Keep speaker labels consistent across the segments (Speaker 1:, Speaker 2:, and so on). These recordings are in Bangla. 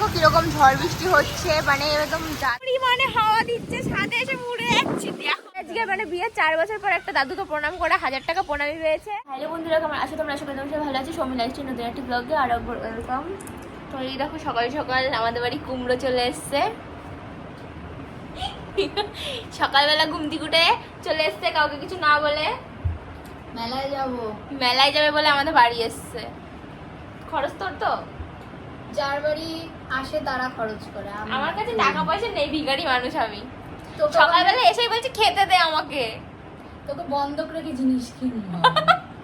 Speaker 1: দেখো কীরকম ঝড় বৃষ্টি হচ্ছে মানে একদম পরিমাণে হাওয়া দিচ্ছে ছাদে এসে উড়ে যাচ্ছি দেখো। আজকে মানে বিয়ের চার বছর পর একটা দাদুকে প্রণাম করে হাজার টাকা প্রণামী পেয়েছে হ্যালো বন্ধুরা কেমন আছো তোমরা? সবাই তোমার সবাই ভালো আছি। সৌমি লাগছে নতুন একটি ব্লগে আর ওয়েলকাম তো এই দেখো সকাল সকাল আমাদের বাড়ি কুমড়ো চলে এসছে। সকালবেলা ঘুমতি কুটে চলে এসছে কাউকে কিছু না বলে।
Speaker 2: মেলায় যাব।
Speaker 1: মেলায় যাবে বলে আমাদের বাড়ি এসছে। খরচ তোর তো?
Speaker 2: যার বাড়ি আসে তারা খরচ করে।
Speaker 1: আমার কাছে টাকা পয়সা নেই ভিখারি মানুষ আমি। সকালবেলা এসেই বলছি খেতে দে আমাকে।
Speaker 2: তোকে বন্ধক রেখে জিনিস কিনবো।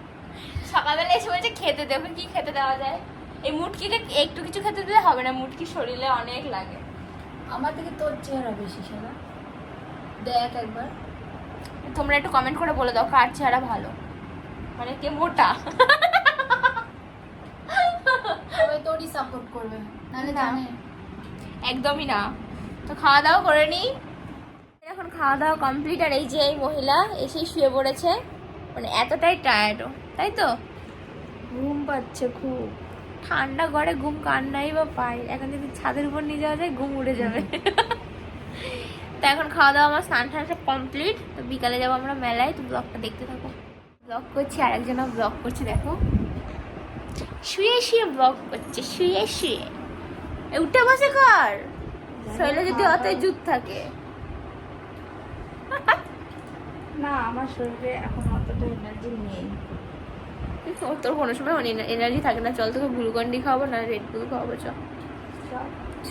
Speaker 1: সকালবেলা এসে বলছে খেতে দে। ওকে কি খেতে দেওয়া যায়? এই মুটকিকে একটু কিছু খেতে দিলে হবে না মুটকি শরীরে অনেক লাগে।
Speaker 2: আমার থেকে তোর চেহারা বেশি সেটা দেখ একবার।
Speaker 1: তোমরা একটু কমেন্ট করে বলে দাও কার চেহারা ভালো? মানে কে মোটা?
Speaker 2: সবাই সাপোর্ট করবে নাহলে
Speaker 1: না।
Speaker 2: জানে।
Speaker 1: একদমই না। তো খাওয়া দাওয়া করে নিই। এখন খাওয়া দাওয়া কমপ্লিট আর এই যে এই মহিলা এসেই শুয়ে পড়েছে। মানে এতটাই টায়ার্ডও তাই তো? ঘুম পাচ্ছে খুব। ঠান্ডা ঘরে ঘুম কান্নাই বা পাই এখন যদি ছাদের উপর নিয়ে যাওয়া যায় ঘুম উড়ে যাবে। তো এখন খাওয়া দাওয়া আমার স্নান টান সব কমপ্লিট তো বিকালে যাব আমরা মেলায় তো ব্লগটা দেখতে থাকো। ব্লগ করছি আরেকজন ব্লগ করছে দেখো। শুয়ে শুয়ে ব্লগ করছে শুয়ে শুয়ে। উঠে বসে কর। শৈলে যদি অতই জুত থাকে।
Speaker 2: না আমার শরীরে এখন অতটা এনার্জি নেই।
Speaker 1: তোর কোনো সময় এনার্জি থাকে না। চল তোকে গ্লুকন্ডি খাওয়াবো না রেড বুল খাওয়াবো চ। চ।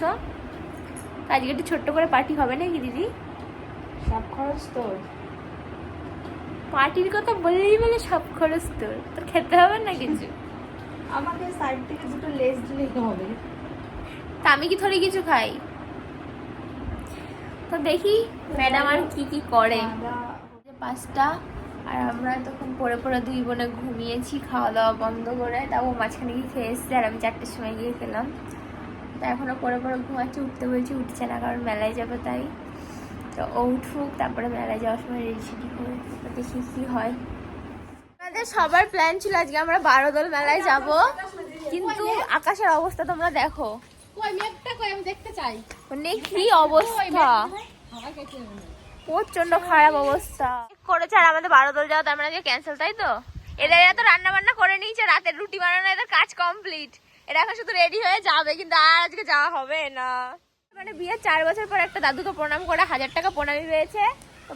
Speaker 1: আজকে একটু ছোট্ট করে পার্টি হবে নাকি দিদি?
Speaker 2: সব খরচ তোর।
Speaker 1: পার্টির কথা বললেই বলে সব খরচ তোর। তোর খেতে হবে না কিছু?
Speaker 2: আমাকে সাইড থেকে দুটো লেস দিলেই হবে।
Speaker 1: তা আমি কি থরি কিছু খাই? তো দেখি ম্যাডাম আর কি কি করে। পাঁচটা আর আমরা তখন পরে পরে দুই বোনে ঘুমিয়েছি খাওয়া দাওয়া বন্ধ করে তাও মাঝখানে গিয়ে খেয়ে এসছে আর আমি চারটের সময় গিয়ে খেলাম। তা এখনও পরে পরে ঘুমাচ্ছি উঠতে বলছি উঠছে না কারণ মেলায় যাবে তাই। তো ও উঠুক তারপরে মেলায় যাওয়ার সময় রেডি সেডি করে দেখি কী হয়। সবার প্ল্যান ছিল আজকে আমরা বারো বারোদল মেলায় যাব। কিন্তু আকাশের অবস্থা তোমরা দেখো।
Speaker 2: কই আমি দেখতে চাই।
Speaker 1: মানে কি অবস্থা? প্রচণ্ড খারাপ অবস্থা। করেছে আর আমাদের বারো দল যাওয়া তার মানে ক্যান্সেল তাই তো? এদের এরা তো রান্না বান্না করে নিয়েছে রাতের রুটি বানানো এদের কাজ কমপ্লিট এরা এখন শুধু রেডি হয়ে যাবে কিন্তু আর আজকে যাওয়া হবে না। মানে বিয়ের চার বছর পর একটা দাদুকে প্রণাম করে হাজার টাকা প্রণামী পেয়েছে তো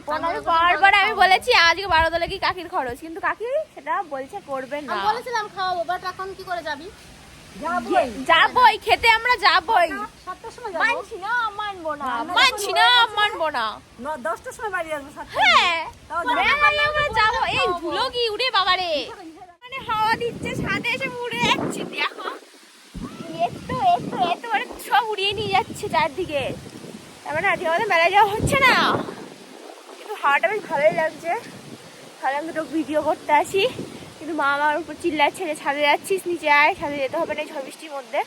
Speaker 1: পাওয়ার পরে আমি বলেছি আজকে বারো দলে কি কাকির খরচ? কিন্তু কাকি সেটা বলছে করবে না।
Speaker 2: বলেছিলাম খাওয়াবো বাট এখন কি করে যাবি?
Speaker 1: যাবই। খেতে আমরা যাবই। মানছি না মানবো না। মানছি না মানবো না।
Speaker 2: দশটার সময় বাড়ি আসব
Speaker 1: হ্যাঁ। আমরা যাব। এই ধুলো কি উড়ে বাবারে। মানে হাওয়া দিচ্ছে ছাদে এসে উড়ে যাচ্ছি। দেখো। একটু একটু একটু মানে সব উড়িয়ে নিয়ে যাচ্ছে চারদিকে। তার মানে আজকে আমাদের মেলায় যাওয়া হচ্ছে না। হাওয়াটা বেশ ভালোই লাগছে। আমি দুটো ভিডিও করতে আসি। কিন্তু মা আমার উপর চিল্লাচ্ছে যে, ছাদে যাচ্ছিস? নিচে আয়, ছাদে যেতে হবে না এই বৃষ্টির মধ্যে।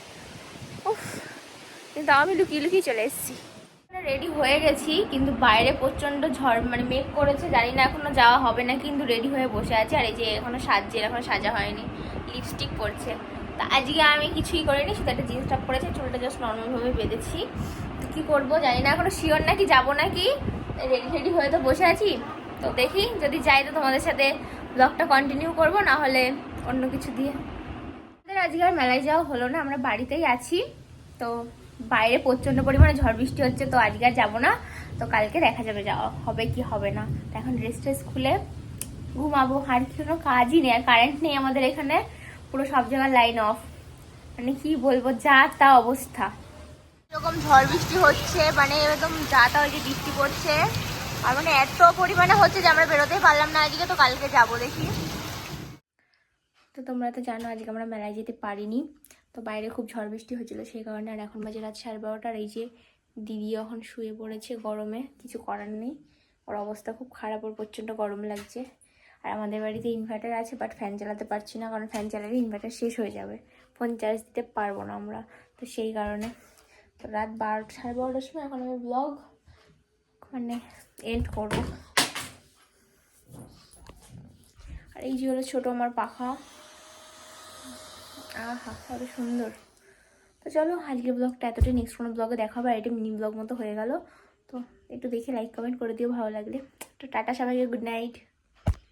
Speaker 1: কিন্তু আমি লুকিয়ে লুকিয়ে চলে এসেছি। রেডি হয়ে গেছি, কিন্তু বাইরে প্রচণ্ড ঝড় মানে মেঘ করেছে, জানি না এখনও যাওয়া হবে না, কিন্তু রেডি হয়ে বসে আছে। আর এই যে এখনও সাজছে, এখনও সাজা হয়নি লিপস্টিক পরছে। তা আজকে আমি কিছুই করিনি, শুধু একটা জিন্স টপ পরেছি চুলটা জাস্ট নর্মালভাবে বেঁধেছি। তো কী করব, জানি না এখনও শিওর নাকি, যাব নাকি? রেডি রেডি হয়ে তো বসে আছি। তো দেখি, যদি যাই তো তোমাদের সাথে ব্লগটা কন্টিনিউ করব, না হলে অন্য কিছু দিয়ে। আমাদের আজকে আর মেলায় যাওয়া হলো না, আমরা বাড়িতেই আছি। তো বাইরে প্রচণ্ড পরিমাণে ঝড় বৃষ্টি হচ্ছে, তো আজকে আর যাব না। তো কালকে দেখা যাবে যাওয়া হবে কি হবে না। তো এখন ড্রেস ট্রেস খুলে ঘুমাবো। আর কোনো কাজই নেই, আর কারেন্ট নেই আমাদের এখানে। পুরো সব জায়গায় লাইন অফ মানে কি বলব, যা তা অবস্থা। এরকম ঝড় বৃষ্টি হচ্ছে মানে একদম যা তা যে বৃষ্টি পড়ছে। আর মানে এত পরিমাণে হচ্ছে যে আমরা বেরোতেই পারলাম না, আজকে তো কালকে যাব দেখি। তো তোমরা তো জানো, আজকে আমরা মেলায় যেতে পারিনি। তো বাইরে খুব ঝড় বৃষ্টি হয়েছিল, সেই কারণে আর এখন বাজে রাত সাড়ে বারোটার। এই যে দিদি এখন শুয়ে পড়েছে গরমে, কিছু করার নেই। ওর অবস্থা খুব খারাপ, ওর প্রচণ্ড গরম লাগছে। আর আমাদের বাড়িতে ইনভার্টার আছে বাট ফ্যান চালাতে পারছি না, কারণ ফ্যান চালালে ইনভার্টার শেষ হয়ে যাবে। ফোন চার্জ দিতে পারব না আমরা, তো সেই কারণে। রাত বারোটা, সাড়ে বারোটার সময় এখন আমি ব্লগ মানে এন্ড করব। আর এই যে হলো ছোটো আমার পাখা। আহা, কত সুন্দর। তো চলো আজকের ব্লগটা এতটাই। নেক্সট কোনো ব্লগে দেখা হবে আর এটা মিনি ব্লগ মতো হয়ে গেল। তো একটু দেখে লাইক কমেন্ট করে দিও, ভালো লাগলে। তো টাটা সবাইকে গুড নাইট